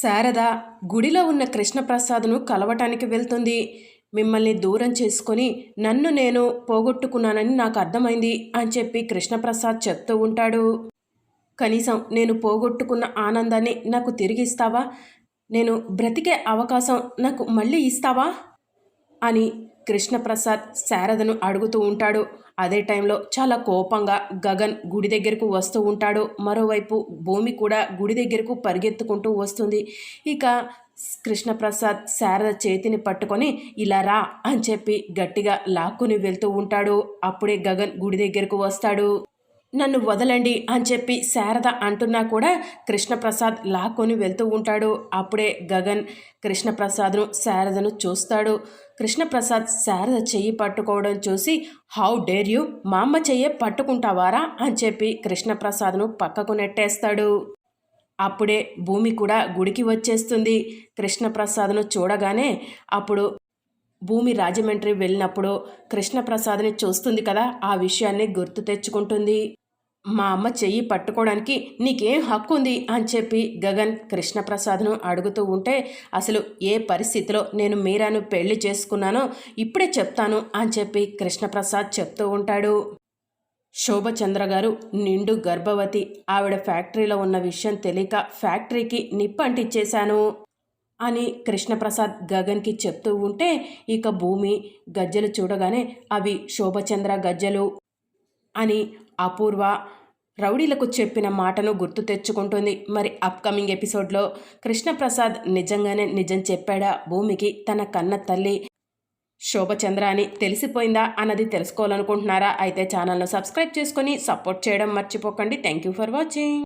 శారద గుడిలో ఉన్న కృష్ణప్రసాద్ను కలవటానికి వెళ్తుంది. మిమ్మల్ని దూరం చేసుకొని నన్ను నేను పోగొట్టుకున్నానని నాకు అర్థమైంది అని చెప్పి కృష్ణప్రసాద్ చెప్తూ ఉంటాడు. కనీసం నేను పోగొట్టుకున్న ఆనందాన్ని నాకు తిరిగి ఇస్తావా? నేను బ్రతికే అవకాశం నాకు మళ్ళీ ఇస్తావా? అని కృష్ణప్రసాద్ శారదను అడుగుతూ ఉంటాడు. అదే టైంలో చాలా కోపంగా గగన్ గుడి దగ్గరకు వస్తూ ఉంటాడు. మరోవైపు భూమి కూడా గుడి దగ్గరకు పరిగెత్తుకుంటూ వస్తుంది. ఇక కృష్ణప్రసాద్ శారద చేతిని పట్టుకొని ఇలా రా అని చెప్పి గట్టిగా లాక్కుని వెళ్తూ ఉంటాడు. అప్పుడే గగన్ గుడి దగ్గరకు వస్తాడు. నన్ను వదలండి అని చెప్పి శారద అంటున్నా కూడా కృష్ణప్రసాద్ లాక్కొని వెళ్తూ ఉంటాడు. అప్పుడే గగన్ కృష్ణప్రసాద్ను శారదను చూస్తాడు. కృష్ణప్రసాద్ శారద చెయ్యి పట్టుకోవడం చూసి హౌ డేర్ యూ? మా అమ్మ చెయ్యే పట్టుకుంటావారా? అని చెప్పి కృష్ణప్రసాద్ను పక్కకు నెట్టేస్తాడు. అప్పుడే భూమి కూడా గుడికి వచ్చేస్తుంది. కృష్ణప్రసాద్ను చూడగానే అప్పుడు భూమి రాజమండ్రి వెళ్ళినప్పుడు కృష్ణప్రసాద్ని చూస్తుంది కదా ఆ విషయాన్ని గుర్తు తెచ్చుకుంటుంది. మా అమ్మ చెయ్యి పట్టుకోవడానికి నీకేం హక్కు ఉంది అని చెప్పి గగన్ కృష్ణప్రసాద్ను అడుగుతూ ఉంటే అసలు ఏ పరిస్థితిలో నేను మీరాను పెళ్ళి చేసుకున్నానో ఇప్పుడే చెప్తాను అని చెప్పి కృష్ణప్రసాద్ చెప్తూ ఉంటాడు. శోభచంద్ర గారు నిండు గర్భవతి. ఆవిడ ఫ్యాక్టరీలో ఉన్న విషయం తెలియక ఫ్యాక్టరీకి నిప్పంటిచ్చేశాను అని కృష్ణప్రసాద్ గగన్కి చెప్తూ ఉంటే ఇక భూమి గజ్జలు చూడగానే అవి శోభచంద్ర గజ్జలు. అని అపూర్వ రౌడీలకు చెప్పిన మాటను గుర్తు తెచ్చుకుంటుంది. మరి అప్కమింగ్ ఎపిసోడ్లో కృష్ణప్రసాద్ నిజంగానే నిజం చెప్పాడా? భూమికి తన కన్న తల్లి శోభచంద్ర అని తెలిసిపోయిందా అన్నది తెలుసుకోవాలనుకుంటున్నారా? అయితే ఛానల్ను సబ్స్క్రైబ్ చేసుకొని సపోర్ట్ చేయడం మర్చిపోకండి. Thank you for watching